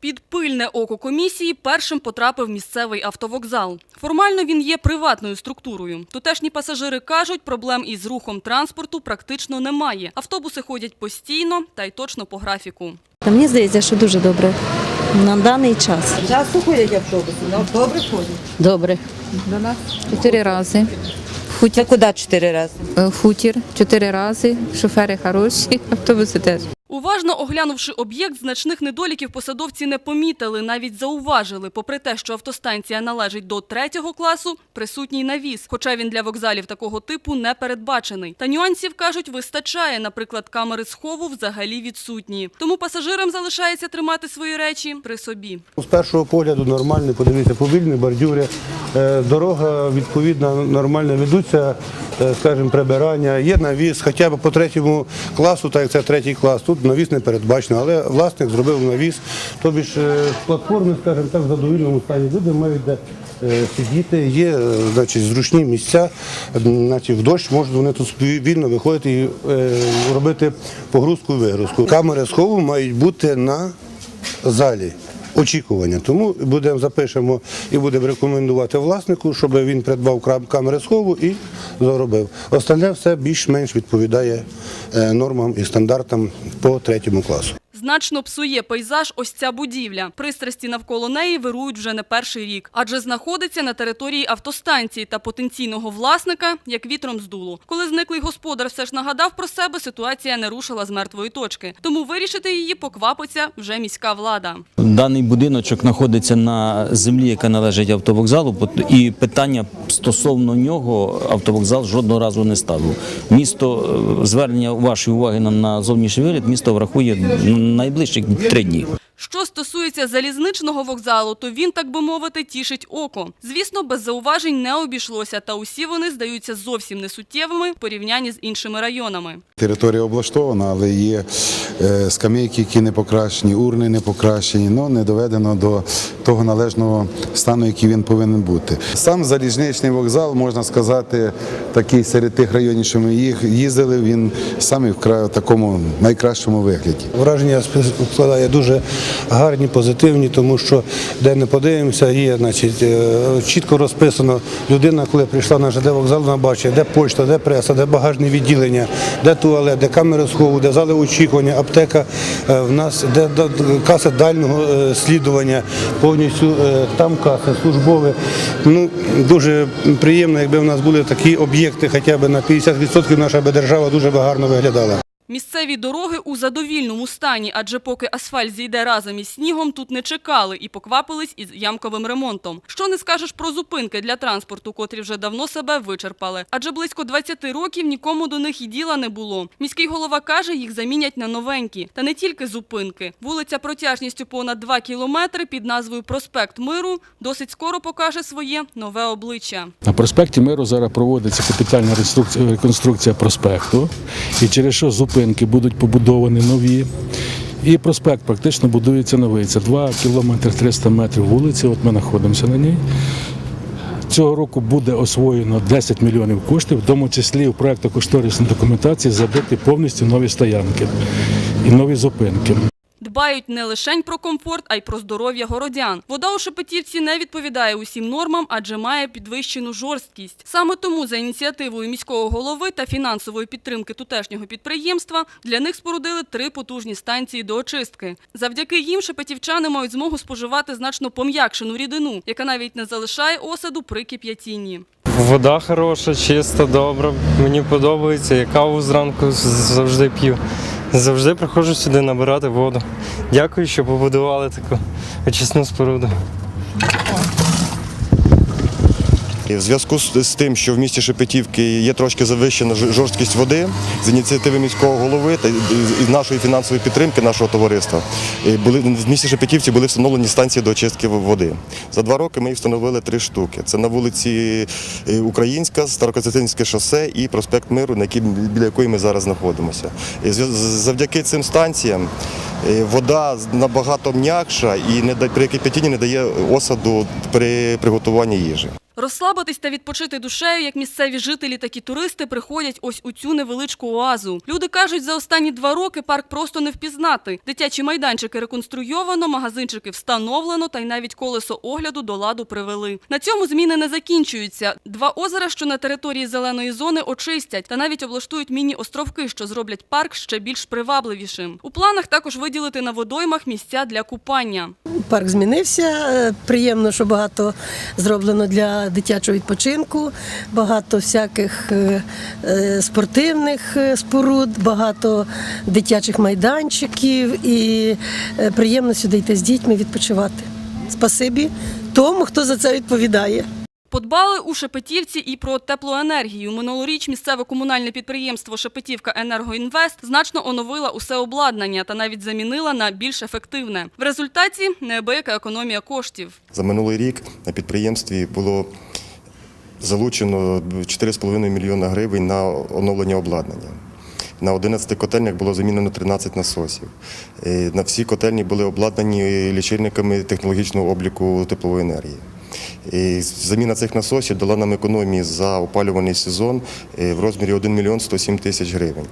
Під пильне око комісії першим потрапив місцевий автовокзал. Формально він є приватною структурою. Тутешні пасажири кажуть, проблем із рухом транспорту практично немає. Автобуси ходять постійно та й точно по графіку. Та мені здається, що дуже добре на даний час. Часто ходять автобуси, ну добре ходять. Добре. До нас. Чотири рази. Це куди чотири рази? Е, Хутір чотири рази. Шофери хороші, автобуси теж. Уважно оглянувши об'єкт, значних недоліків посадовці не помітили, навіть зауважили. Попри те, що автостанція належить до третього класу, присутній навіс, хоча він для вокзалів такого типу не передбачений. Та нюансів, кажуть, вистачає. Наприклад, камери схову взагалі відсутні. Тому пасажирам залишається тримати свої речі при собі. З першого погляду нормальний, подивіться, повільні бордюри, е, дорога відповідно нормально ведуться, скажімо, прибирання, є навіс, хоча б по третьому класу, так як це третій клас, тут навіс не передбачено, але власник зробив навіс, тобі ж е, платформи, скажімо так, в задовільному стані. Люди мають де е, сидіти, є е, значить, зручні місця, значить, в дощ можуть вони тут вільно виходити і е, робити погрузку і вигрузку. Камери схову мають бути на залі. Очікування. Тому будемо запишемо і будемо рекомендувати власнику, щоб він придбав камери схову і заробив. Остальне все більш-менш відповідає е, нормам і стандартам по третьому класу. Значно псує пейзаж ось ця будівля. Пристрасті навколо неї вирують вже не перший рік, адже знаходиться на території автостанції та потенційного власника, як вітром здуло. Коли зниклий господар все ж нагадав про себе, ситуація не рушила з мертвої точки. Тому вирішити її поквапиться вже міська влада. Даний будиночок знаходиться на землі, яка належить автовокзалу, і питання стосовно нього автовокзал жодного разу не ставив. Місто е, звернення вашої уваги на зовнішній вигляд, місто врахує н- найближчих три дні. Що стосується залізничного вокзалу, то він, так би мовити, тішить око. Звісно, без зауважень не обійшлося, та усі вони здаються зовсім несуттєвими в порівнянні з іншими районами. Територія облаштована, але є е, скамейки, які не покращені, урни не покращені, ну не доведено до того належного стану, який він повинен бути. Сам залізничний вокзал, можна сказати, такий серед тих районів, що ми їх їздили, він саме в такому найкращому вигляді. Враження складає дуже гарні, позитивні, тому що де не подивимося, є значить, е, чітко розписано. Людина, коли прийшла на ЖД вокзал, вона бачить, де почта, де преса, де багажне відділення, де туалет, де камери схову, де зали очікування, аптека. Е, В нас де каса дальнього е, слідування, повністю е, там каси, службові. Ну, дуже приємно, якби в нас були такі об'єкти, хоча б на 50% наша б держава дуже гарно виглядала. Місцеві дороги у задовільному стані, адже поки асфальт зійде разом із снігом, тут не чекали і поквапились із ямковим ремонтом. Що не скажеш про зупинки для транспорту, котрі вже давно себе вичерпали. Адже близько 20 років нікому до них і діла не було. Міський голова каже, їх замінять на новенькі. Та не тільки зупинки. Вулиця протяжністю понад 2 кілометри під назвою Проспект Миру досить скоро покаже своє нове обличчя. На проспекті Миру зараз проводиться капітальна реконструкція, проспекту, і через що зупинки будуть побудовані нові. І проспект практично будується новий. Це 2 кілометри 300 метрів вулиці. От ми знаходимося на ній. Цього року буде освоєно 10 мільйонів коштів, в тому числі в проєкту кошторисної документації забити повністю нові стоянки і нові зупинки. Дбають не лише про комфорт, а й про здоров'я городян. Вода у Шепетівці не відповідає усім нормам, адже має підвищену жорсткість. Саме тому за ініціативою міського голови та фінансової підтримки тутешнього підприємства для них спорудили три потужні станції до очистки. Завдяки їм шепетівчани мають змогу споживати значно пом'якшену рідину, яка навіть не залишає осаду при кип'ятінні. Вода хороша, чиста, добра. Мені подобається. Я каву зранку завжди п'ю. Завжди приходжу сюди набирати воду. Дякую, що побудували таку очисну споруду. І В зв'язку з тим, що в місті Шепетівки є трошки завищена жорсткість води з ініціативи міського голови та із нашої фінансової підтримки нашого товариства, і були в місті Шепетівці були встановлені станції до очистки води. За два роки ми їх встановили три штуки. Це на вулиці е, Українська, Старокостянтинське шосе і проспект Миру, на якій біля якої ми зараз знаходимося. І завдяки цим станціям е, вода набагато м'якша і при кипятінні не дає осаду при приготуванні їжі. Розслабитись та відпочити душею, як місцеві жителі, так і туристи приходять ось у цю невеличку оазу. Люди кажуть, за останні два роки парк просто не впізнати. Дитячі майданчики реконструйовано, магазинчики встановлено, та й навіть колесо огляду до ладу привели. На цьому зміни не закінчуються. Два озера, що на території зеленої зони, очистять та навіть облаштують міні-островки, що зроблять парк ще більш привабливішим. У планах також виділити на водоймах місця для купання. Парк змінився. Е, Приємно, що багато зроблено для дитячого відпочинку, багато всяких е, е, спортивних е, споруд, багато дитячих майданчиків і приємно сюди йти з дітьми відпочивати. Спасибі тому, хто за це відповідає. Подбали у Шепетівці і про теплоенергію. Минулоріч місцеве комунальне підприємство Шепетівка Енергоінвест значно оновила усе обладнання та навіть замінила на більш ефективне. В результаті неабияка економія коштів. За минулий рік на підприємстві було залучено 4,5 мільйона гривень на оновлення обладнання. На 11 котельнях було замінено 13 насосів. Е, На всі котельні були обладнані лічильниками технологічного обліку теплової енергії. І заміна цих насосів дала нам економії за опалювальний сезон е, в розмірі 1 мільйон 107 тисяч гривень.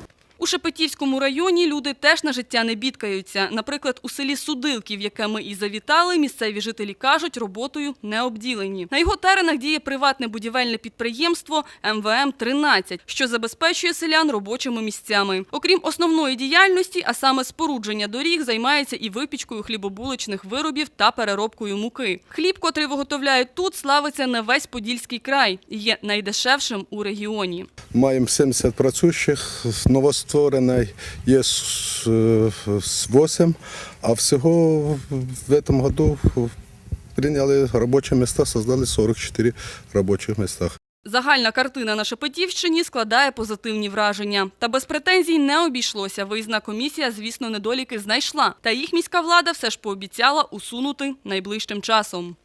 Шепетівському районі люди теж на життя не бідкаються. Наприклад, у селі Судилки, в яке ми і завітали, місцеві жителі кажуть, роботою не обділені. На його теренах діє приватне будівельне підприємство МВМ-13, що забезпечує селян робочими місцями. Окрім основної діяльності, а саме спорудження доріг, займається і випічкою хлібобулочних виробів та переробкою муки. Хліб, котрий виготовляють тут, славиться на весь Подільський край і є найдешевшим у регіоні. Маємо 70 працюючих, новостворений є с- е, с 8, а всього в цьому году прийняли робочі місця, создали 44 робочих місця. Загальна картина на Шепетівщині складає позитивні враження. Та без претензій не обійшлося. Виїзна комісія, звісно, недоліки знайшла. Та їх міська влада все ж пообіцяла усунути найближчим часом.